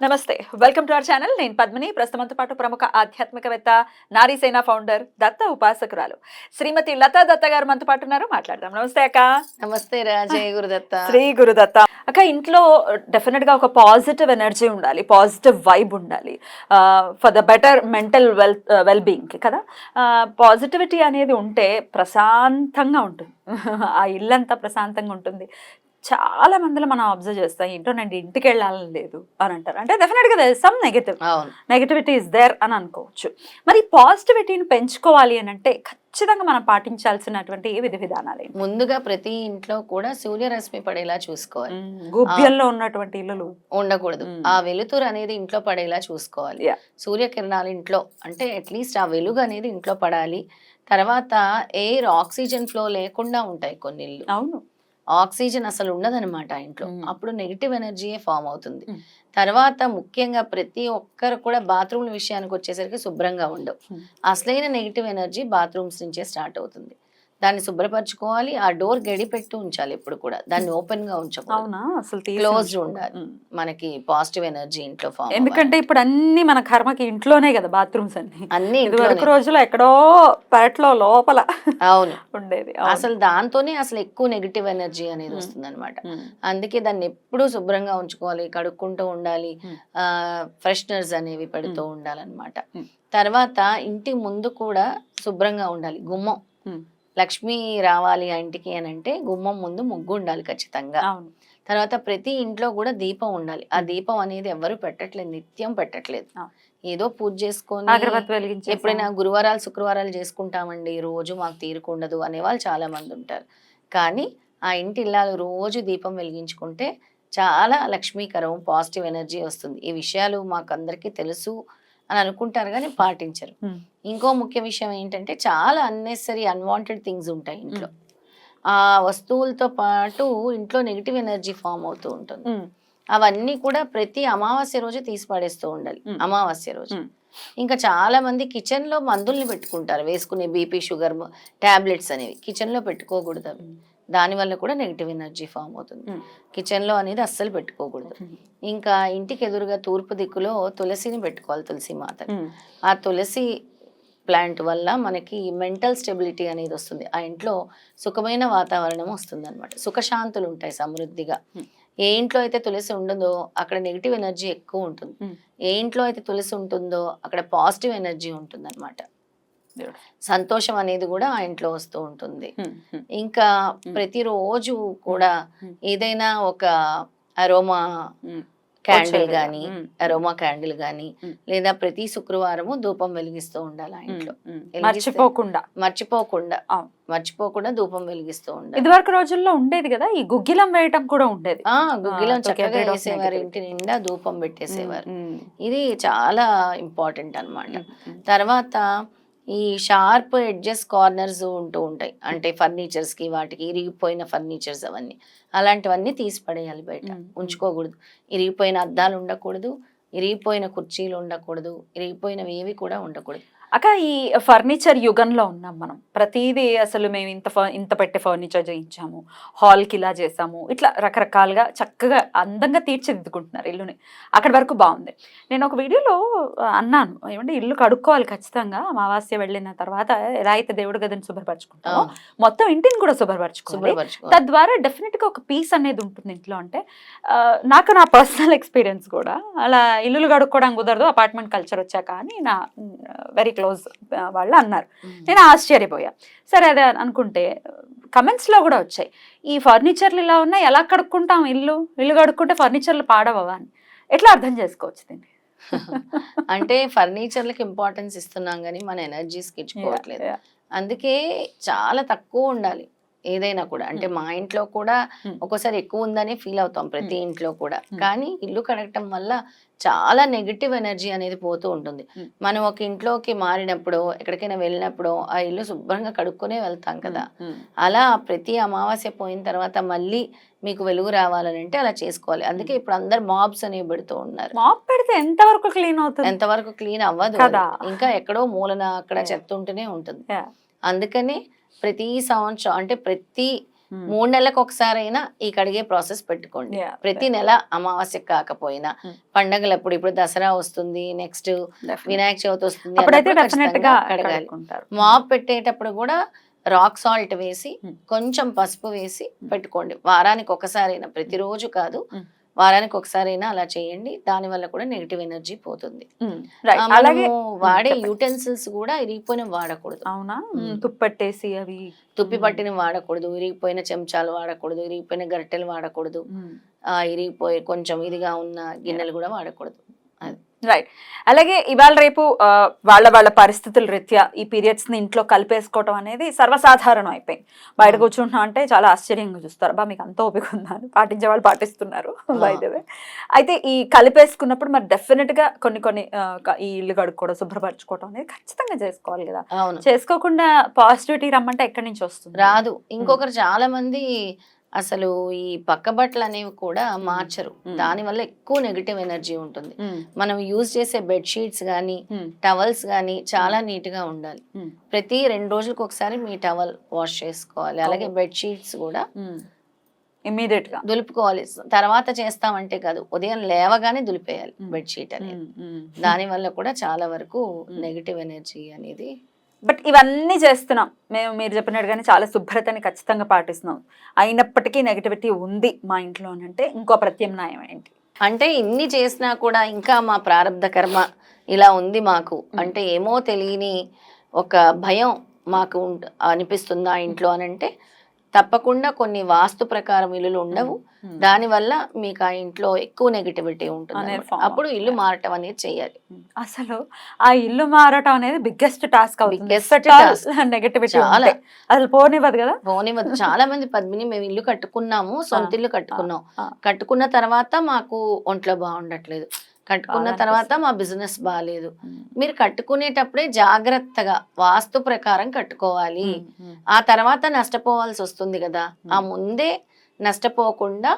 నమస్తే. Welcome to our channel. నేను పద్మిని. ప్రస్తుతంతో పాటు ప్రముఖ ఆధ్యాత్మికవేత్త నారీసేన ఫౌండర్ దత్త ఉపాసకురాలు శ్రీమతి లతా దత్త గారు మనతో పాటు ఉన్నారు. మాట్లాడదాం. నమస్తే అక్క. నమస్తే రాజయ్య గురుదత్త. శ్రీ గురుదత్త. అక్క ఇంట్లో డెఫినెట్గా ఒక పాజిటివ్ ఎనర్జీ ఉండాలి పాజిటివ్ వైబ్ ఉండాలి. For the better mental well well being కదా? పాజిటివిటీ అనేది ఉంటే ప్రశాంతంగా ఉంటుంది. ఆ ఇల్లంతా ప్రశాంతంగా ఉంటుంది. చాలా మందిలో మనం అబ్జర్వ్ చేస్తాం ఇంట్లో నేను ఇంటికి వెళ్ళాలని లేదు అని అంటారు. అంటే డెఫినెట్గా some negative negativity is there అని అనుకోవచ్చు. మరి పాజిటివిటీని పెంచుకోవాలి అని అంటే ఖచ్చితంగా మనం పాటించాల్సినటువంటి విధి విధానాలు ఏంటి? ముందుగా ప్రతి ఇంట్లో కూడా సూర్యరశ్మి పడేలా చూసుకోవాలి. గుబ్బియంలో ఉన్నటువంటి ఇల్లులు. ఉండకూడదు. ఆ వెలుతురు అనేది ఇంట్లో పడేలా చూసుకోవాలి. సూర్యకిరణాలు ఇంట్లో అంటే అట్లీస్ట్ ఆ వెలుగు అనేది ఇంట్లో పడాలి. తర్వాత ఎయిర్ ఆక్సిజన్ ఫ్లో లేకుండా ఉంటాయి కొన్ని ఇల్లు అవును. ఆక్సిజన్ అసలు ఉండదన్నమాట ఆ ఇంట్లో. అప్పుడు నెగిటివ్ ఎనర్జీయే ఫామ్ అవుతుంది. తర్వాత ముఖ్యంగా ప్రతి ఒక్కరు కూడా బాత్రూమ్ల విషయానికి వచ్చేసరికి శుభ్రంగా ఉండవు. అసలైన నెగిటివ్ ఎనర్జీ బాత్రూమ్స్ నుంచే స్టార్ట్ అవుతుంది దాన్ని శుభ్రపరచుకోవాలి ఆ డోర్ గడి పెట్టి ఉంచాలి ఎప్పుడు కూడా. దాన్ని ఓపెన్గా ఉంచకూడదు. ఉంచుకో. ఉండాలి. మనకి పాజిటివ్ ఎనర్జీ ఇంట్లో ఫామ్ ఎందుకంటే ఇప్పుడు అన్ని మన కర్మకి ఇంట్లోనే కదా బాత్రూమ్స్ అన్ని. అన్ని వరకు. రోజులో ఎక్కడో పెరట్లో లోపల అవును. ఉండేది. అసలు దాంతోనే అసలు ఎక్కువ నెగిటివ్ ఎనర్జీ అనేది. వస్తుంది అనమాట. అందుకే దాన్ని ఎప్పుడూ శుభ్రంగా ఉంచుకోవాలి కడుక్కుంటూ ఉండాలి ఫ్రెషనర్స్ అనేవి పెడుతూ ఉండాలన్నమాట. తర్వాత ఇంటి ముందు కూడా శుభ్రంగా ఉండాలి. గుమ్మం. మ్మ్. లక్ష్మి రావాలి ఆ ఇంటికి అని అంటే గుమ్మం ముందు ముగ్గు ఉండాలి ఖచ్చితంగా. అవును. తర్వాత ప్రతి ఇంట్లో కూడా దీపం ఉండాలి. ఆ దీపం అనేది ఎవరు పెట్టట్లేదు నిత్యం పెట్టట్లేదు. ఏదో పూజ చేసుకొని ఎప్పుడైనా గురువారాలు శుక్రవారాలు చేసుకుంటామండి. రోజు మాకు తీరుకుండదు అనే వాళ్ళు చాలా మంది ఉంటారు. కానీ ఆ ఇంటి ఇల్లాలు రోజు దీపం వెలిగించుకుంటే చాలా లక్ష్మీకరం పాజిటివ్ ఎనర్జీ వస్తుంది. ఈ విషయాలు మాకు అందరికీ తెలుసు. అని అనుకుంటారు కానీ పాటించరు. ఇంకో ముఖ్య విషయం ఏంటంటే చాలా అన్నెసరీ అన్వాంటెడ్ థింగ్స్ ఉంటాయి ఇంట్లో. ఆ వస్తువులతో పాటు ఇంట్లో నెగిటివ్ ఎనర్జీ ఫామ్ అవుతూ ఉంటుంది. అవన్నీ కూడా ప్రతి అమావాస్య రోజు తీసి పడేస్తూ ఉండాలి. అమావాస్య రోజు. ఇంకా చాలా మంది కిచెన్లో మందుల్ని పెట్టుకుంటారు. వేసుకునే బీపీ షుగర్ టాబ్లెట్స్ అనేవి. కిచెన్లో పెట్టుకోకూడదు అవి. దాని వల్ల కూడా నెగిటివ్ ఎనర్జీ ఫామ్ అవుతుంది. మ్మ్. కిచెన్లో అనేది అస్సలు పెట్టుకోకూడదు. ఇంకా ఇంటికి ఎదురుగా తూర్పు దిక్కులో తులసిని పెట్టుకోవాలి తులసి మాత. ఆ తులసి ప్లాంట్ వల్ల మనకి మెంటల్ స్టెబిలిటీ అనేది వస్తుంది. ఆ ఇంట్లో సుఖమైన వాతావరణం వస్తుంది అనమాట సుఖశాంతులు ఉంటాయి సమృద్ధిగా. Hmm. ఏ ఇంట్లో అయితే తులసి ఉండదో అక్కడ నెగిటివ్ ఎనర్జీ ఎక్కువ ఉంటుంది. Hmm. ఏ ఇంట్లో అయితే తులసి ఉంటుందో అక్కడ పాజిటివ్ ఎనర్జీ ఉంటుంది అనమాట సంతోషం అనేది కూడా ఆ ఇంట్లో వస్తూ ఉంటుంది. ఇంకా ప్రతిరోజు కూడా Hmm. ఏదైనా ఒక అరోమా క్యాండిల్ గాని అరోమా క్యాండిల్ గాని. లేదా ప్రతి శుక్రవారము ధూపం వెలిగిస్తూ ఉండాలి ఆ ఇంట్లో. మర్చిపోకుండా. మర్చిపోకుండా. మర్చిపోకుండా ధూపం వెలిగిస్తూ ఉండాలి. ఇదివరకు రోజుల్లో ఉండేది కదా ఈ గుగ్గిలం వేయటం కూడా ఉండేది. ఆ గుగ్గిలం చక్కగా వేసేవారు. ఇంటి నిండా ధూపం పెట్టేసేవారు. ఇది చాలా ఇంపార్టెంట్ ఉమ్. తర్వాత ఈ షార్ప్ ఎడ్జెస్ కార్నర్స్ ఉంటూ ఉంటాయి. అంటే ఫర్నిచర్స్కి వాటికి ఇరిగిపోయిన ఫర్నిచర్స్ అవన్నీ. అలాంటివన్నీ తీసి పడేయాలి బయట. ఉంచుకోకూడదు. ఇరిగిపోయిన అద్దాలు ఉండకూడదు. ఇరిగిపోయిన కుర్చీలు ఉండకూడదు ఇరిగిపోయినవి ఏవి కూడా ఉండకూడదు. అక్క ఈ ఫర్నిచర్ యుగంలో ఉన్నాం మనం. ప్రతిదీ అసలు మేము ఇంత ఫ- ఇంత పెట్టే ఫర్నిచర్ చేయించాము. హాల్కి ఇలా చేసాము. ఇట్లా రకరకాలుగా చక్కగా అందంగా తీర్చిదిద్దుకుంటున్నారు ఇల్లుని. అక్కడి వరకు బాగుంది. నేను ఒక వీడియోలో అన్నాను. ఏమంటే ఇల్లు కడుక్కోవాలి ఖచ్చితంగా. అమావాస్య వెళ్ళిన తర్వాత ఎలా అయితే దేవుడి గదిని శుభ్రపరచుకుంటామో. మొత్తం ఇంటిని కూడా శుభ్రపరచుకోవాలి. శుభ్రపరచుకోవాలి. తద్వారా డెఫినెట్గా ఒక పీస్ అనేది ఉంటుంది ఇంట్లో. అంటే నాకు నా పర్సనల్ ఎక్స్పీరియన్స్ కూడా. అలా ఇల్లులు కడుక్కోవడం కుదరదు అపార్ట్మెంట్ కల్చర్ వచ్చాక అని నా వెరీ క్లోజ్ వాళ్ళు అన్నారు. నేను ఆశ్చర్యపోయా. సరే అదే అనుకుంటే comments లో కూడా వచ్చాయి. ఈ ఫర్నిచర్లు ఇలా ఉన్నాయి ఎలా కడుక్కుంటాం ఇల్లు? ఇల్లు కడుక్కుంటే ఫర్నిచర్లు పాడవా అని. ఎట్లా అర్థం చేసుకోవచ్చు దీన్ని? అంటే ఫర్నిచర్లకు ఇంపార్టెన్స్ ఇస్తున్నాం కానీ మన ఎనర్జీస్కి ఇచ్చుకోవట్లేదు అందుకే చాలా తక్కువ ఉండాలి. ఏదైనా కూడా. అంటే మా ఇంట్లో కూడా. ఒక్కోసారి ఎక్కువ ఉందని ఫీల్ అవుతాం ప్రతి ఇంట్లో కూడా. కానీ ఇల్లు కడగటం వల్ల చాలా నెగిటివ్ ఎనర్జీ అనేది పోతూ ఉంటుంది. మనం ఒక ఇంట్లోకి మారినప్పుడు ఎక్కడికైనా వెళ్ళినప్పుడు ఆ ఇల్లు శుభ్రంగా కడుక్కునే వెళ్తాం కదా. అలా ప్రతి అమావాస్య పోయిన తర్వాత మళ్ళీ మీకు వెలుగు రావాలని అంటే అలా చేసుకోవాలి. అందుకే ఇప్పుడు అందరు మాబ్స్ అనేవి పెడుతూ ఉన్నారు. మాప్ పెడితే ఎంత వరకు క్లీన్ అవుతుంది? ఎంతవరకు క్లీన్ అవ్వదు. ఇంకా ఎక్కడో మూలన అక్కడ. చెత్త ఉంటూనే ఉంటుంది. అందుకని ప్రతి సంవత్సరం అంటే ప్రతి. మూడు నెలలకు ఒకసారైనా ఈ కడిగే ప్రాసెస్ పెట్టుకోండి. ప్రతి నెల అమావాస్య కాకపోయినా Hmm. పండగలప్పుడు ఇప్పుడు దసరా వస్తుంది నెక్స్ట్. వినాయక చవితి వస్తుంది కడగాలి మాప్ పెట్టేటప్పుడు కూడా రాక్ సాల్ట్ వేసి. కొంచెం పసుపు వేసి పెట్టుకోండి వారానికి ఒకసారైనా ప్రతిరోజు కాదు. వారానికి ఒకసారైనా అలా చేయండి. దాని వల్ల కూడా నెగిటివ్ ఎనర్జీ పోతుంది. అలాగే వాడే. యూటెన్సిల్స్ కూడా ఇరిగిపోయిన వాడకూడదు. అవునా. తుప్పెట్టేసి అవి. తుప్పి. పట్టిన వాడకూడదు. ఇరిగిపోయిన చెంచాలు వాడకూడదు. ఇరిగిపోయిన గరిటెలు వాడకూడదు. ఇరిగిపోయి కొంచెం ఇదిగా ఉన్న గిన్నెలు కూడా వాడకూడదు. రైట్ అలాగే ఇవాళ రేపు వాళ్ళ వాళ్ళ పరిస్థితుల రీత్యా ఈ పీరియడ్స్ని ఇంట్లో కలిపేసుకోవటం అనేది సర్వసాధారణం అయిపోయింది. బయట Hmm. కూర్చుంటున్నా అంటే చాలా ఆశ్చర్యంగా చూస్తారు. బా మీకు అంత ఓపిక ఉందా అని పాటించే వాళ్ళు పాటిస్తున్నారు the way. అయితే ఈ కలిపేసుకున్నప్పుడు మరి డెఫినెట్గా కొన్ని కొన్ని ఈ ఇల్లు కడుక్కోవడం శుభ్రపరచుకోవడం అనేది ఖచ్చితంగా చేసుకోవాలి కదా. చేసుకోకుండా పాజిటివిటీ రమ్మంటే ఎక్కడి నుంచి వస్తుంది? రాదు. ఇంకొకరు చాలా మంది అసలు ఈ పక్క బట్టలు అనేవి కూడా మార్చరు. ఉమ్. దాని వల్ల ఎక్కువ నెగిటివ్ ఎనర్జీ ఉంటుంది. మనం యూజ్ చేసే బెడ్ షీట్స్ కానీ టవల్స్ కానీ చాలా నీట్గా ఉండాలి. ప్రతి రెండు రోజులకు ఒకసారి మీ టవల్ వాష్ చేసుకోవాలి. అలాగే బెడ్ షీట్స్ కూడా. ఇమీడియట్గా. దులుపుకోవాలి. తర్వాత చేస్తామంటే కాదు ఉదయం లేవగానే దులిపేయాలి ఉమ్. బెడ్ షీట్ అనేది. ఉమ్, ఉమ్. దాని వల్ల కూడా చాలా వరకు. నెగిటివ్ ఎనర్జీ అనేది బట్ ఇవన్నీ చేస్తున్నాం. మేము మీరు చెప్పినట్టుగానే చాలా శుభ్రతని ఖచ్చితంగా పాటిస్తున్నాం. అయినప్పటికీ నెగటివిటీ ఉంది మా ఇంట్లో అని అంటే ఇంకో ప్రత్యామ్నాయం ఏంటి? అంటే ఇన్ని చేసినా కూడా ఇంకా మా ప్రారంధ కర్మ ఇలా ఉంది మాకు. అంటే ఏమో తెలియని ఒక భయం మాకు అనిపిస్తుందా ఇంట్లో అని అంటే తప్పకుండా కొన్ని వాస్తు ప్రకారం ఇల్లులు ఉండవు. ఉమ్. దానివల్ల మీకు ఆ ఇంట్లో ఎక్కువ నెగిటివిటీ ఉంటుంది అప్పుడు ఇల్లు మారటం అనేది చేయాలి. అసలు ఆ ఇల్లు మారటం అనేది బిగ్గెస్ట్ టాస్క్ నెగటివిటీ. అసలు పోనివ్వదు కదా? పోనివ్వదు. చాలా మంది పద్మిని మేము ఇల్లు కట్టుకున్నాము సొంత ఇల్లు కట్టుకున్నాం. కట్టుకున్న తర్వాత మాకు ఒంట్లో బాగుండట్లేదు. కట్టుకున్న తర్వాత మా బిజినెస్ బాగాలేదు మీరు కట్టుకునేటప్పుడే జాగ్రత్తగా వాస్తు ప్రకారం కట్టుకోవాలి. ఆ తర్వాత నష్టపోవాల్సి వస్తుంది కదా. ఆ ముందే నష్టపోకుండా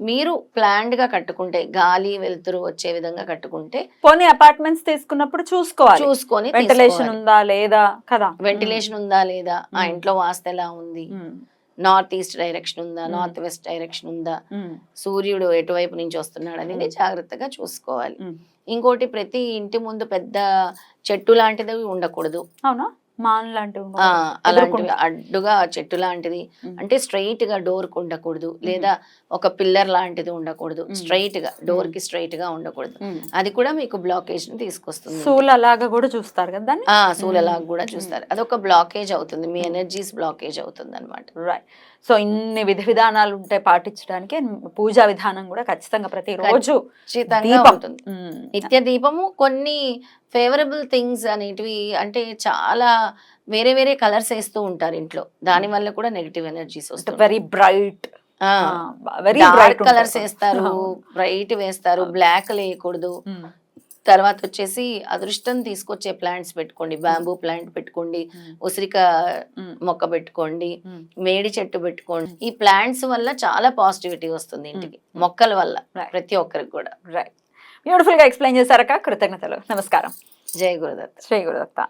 మీరు ప్లాన్డ్గా కట్టుకుంటే గాలి వెలుతురు వచ్చే విధంగా కట్టుకుంటే పోనీ అపార్ట్మెంట్స్ తీసుకున్నప్పుడు చూసుకోవాలి. చూసుకొని వెంటిలేషన్ ఉందా లేదా? కదా. వెంటిలేషన్ ఉందా లేదా? ఆ. ఇంట్లో వాస్తు ఎలా ఉంది? నార్త్ ఈస్ట్ డైరెక్షన్ ఉందా. నార్త్ వెస్ట్ డైరెక్షన్ ఉందా? సూర్యుడు ఎటువైపు నుంచి వస్తున్నాడు అనేది జాగ్రత్తగా చూసుకోవాలి. ఇంకోటి ప్రతి ఇంటి ముందు పెద్ద చెట్టు లాంటిది ఉండకూడదు. అవునా? మాన్ లాంటివి. అలాంటివి. అడ్డుగా చెట్టు లాంటిది. అంటే స్ట్రైట్గా డోర్కు ఉండకూడదు లేదా ఒక పిల్లర్ లాంటిది ఉండకూడదు. స్ట్రైట్గా డోర్కి స్ట్రైట్గా ఉండకూడదు. అది కూడా మీకు బ్లాకేజ్ని తీసుకొస్తుంది సూల్ అలాగా కూడా చూస్తారు కదా దాన్ని ఆ సూలలాగా కూడా. చూస్తారు అదొక బ్లాకేజ్ అవుతుంది మీ. ఎనర్జీస్ బ్లాకేజ్ అవుతుంది అనమాట రైట్ సో ఇన్ని విధి విధానాలు ఉంటాయి పాటించడానికి పూజా విధానం కూడా ఖచ్చితంగా ప్రతిరోజు. ఉంటుంది. నిత్య దీపము కొన్ని ఫేవరబుల్ థింగ్స్ అనేటివి అంటే చాలా వేరే వేరే కలర్స్ వేస్తూ ఉంటారు ఇంట్లో. దాని వల్ల కూడా నెగిటివ్ ఎనర్జీస్ వస్తాయి. Very bright very bright colours వేస్తారు బ్రైట్ వేస్తారు బ్లాక్ వేయకూడదు ఉమ్. తర్వాత వచ్చేసి అదృష్టం తీసుకొచ్చే ప్లాంట్స్ పెట్టుకోండి. బ్యాంబూ ప్లాంట్ పెట్టుకోండి. ఉసిరిక. మొక్క పెట్టుకోండి. మేడి చెట్టు పెట్టుకోండి. ఈ ప్లాంట్స్ వల్ల చాలా పాజిటివిటీ వస్తుంది ఇంటికి. మొక్కల వల్ల. ప్రతి ఒక్కరికి కూడా. రైట్ బ్యూటిఫుల్గా ఎక్స్ప్లెయిన్ చేశారక కృతజ్ఞతలు. నమస్కారం. జై గురుదత్త. శ్రీ గురుదత్త.